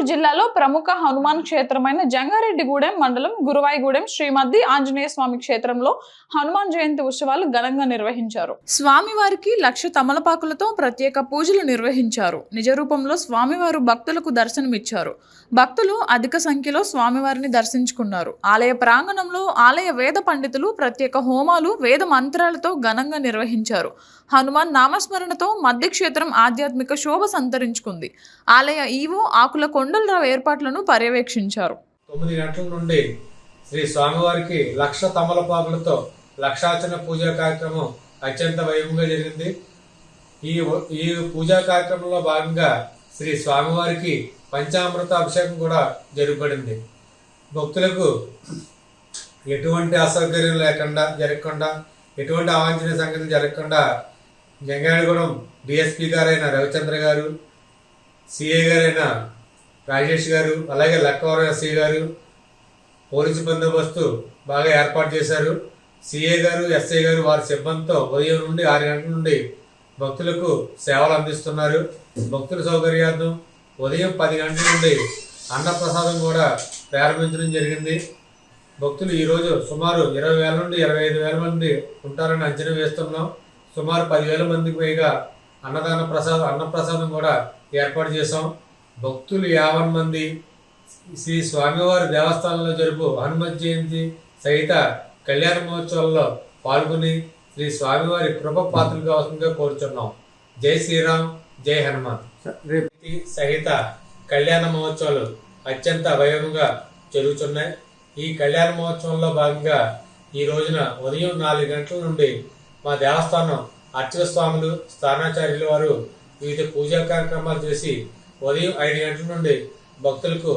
గుంటూరు జిల్లాలో ప్రముఖ హనుమాన్ క్షేత్రమైన జంగారెడ్డిగూడెం మండలం గురువాయిగూడెం శ్రీమద్ది ఆంజనేయ స్వామి క్షేత్రంలో హనుమాన్ జయంతి ఉత్సవాలు ఘనంగా నిర్వహించారు. స్వామివారికి లక్ష తమలపాకులతో ప్రత్యేక పూజలు నిర్వహించారు. నిజ రూపంలో స్వామివారు భక్తులకు దర్శనమిచ్చారు. భక్తులు అధిక సంఖ్యలో స్వామివారిని దర్శించుకున్నారు. ఆలయ ప్రాంగణంలో ఆలయ వేద పండితులు ప్రత్యేక హోమాలు వేద మంత్రాలతో ఘనంగా నిర్వహించారు. హనుమాన్ నామస్మరణతో మధ్య క్షేత్రం ఆధ్యాత్మిక శోభ సంతరించుకుంది. ఆలయ ఈవో ఆకుల కొండ కొండలరావు ఏర్పాట్లను పర్యవేక్షించారు. తొమ్మిది గంటల నుండి శ్రీ స్వామివారికి లక్ష తమలపాకులతో లక్షార్చన పూజా కార్యక్రమం అత్యంత వైభవంగా జరిగింది. ఈ ఈ పూజా కార్యక్రమంలో భాగంగా శ్రీ స్వామివారికి పంచామృత అభిషేకం కూడా జరుగుబడింది. భక్తులకు ఎటువంటి అసౌకర్యం లేకుండా జరగకుండా ఎటువంటి అవాంఛనీయ సంగతులు జరగకుండా జంగాడిగూడెం డిఎస్పీ గారైన రవిచంద్ర గారు సిఏ గారైన రాజేష్ గారు అలాగే లక్కవరం గారు పోలీసు బందోబస్తు బాగా ఏర్పాటు చేశారు. సిఏ గారు ఎస్ఐ గారు వారి సిబ్బందితో ఉదయం నుండి ఆరు గంటల నుండి భక్తులకు సేవలు అందిస్తున్నారు. భక్తుల సౌకర్యార్థం ఉదయం పది గంటల నుండి అన్నప్రసాదం కూడా ప్రారంభించడం జరిగింది. భక్తులు ఈరోజు సుమారు ఇరవై వేల నుండి ఇరవై ఐదు వేల మంది ఉంటారని అంచనా వేస్తున్నాం. సుమారు పదివేల మందికి పైగా అన్నదాన ప్రసాదం అన్నప్రసాదం కూడా ఏర్పాటు చేశాం. భక్తులు యాభై మంది శ్రీ స్వామివారి దేవస్థానంలో జరుపు హనుమత్ జయంతి సహిత కళ్యాణ మహోత్సవాల్లో పాల్గొని శ్రీ స్వామివారి కృప పాత్రలు కావాల్సిందిగా కోరుచున్నాం. జై శ్రీరామ్ జై హనుమాన్. సహిత కళ్యాణ మహోత్సవాలు అత్యంత వైభవంగా జరుగుతున్నాయి. ఈ కళ్యాణ మహోత్సవంలో భాగంగా ఈ రోజున ఉదయం నాలుగు గంటల నుండి మా దేవస్థానం అర్చక స్వాములు స్థానాచార్యుల వారు వివిధ పూజా కార్యక్రమాలు చేసి ఉదయం ఐదు గంటల నుండి భక్తులకు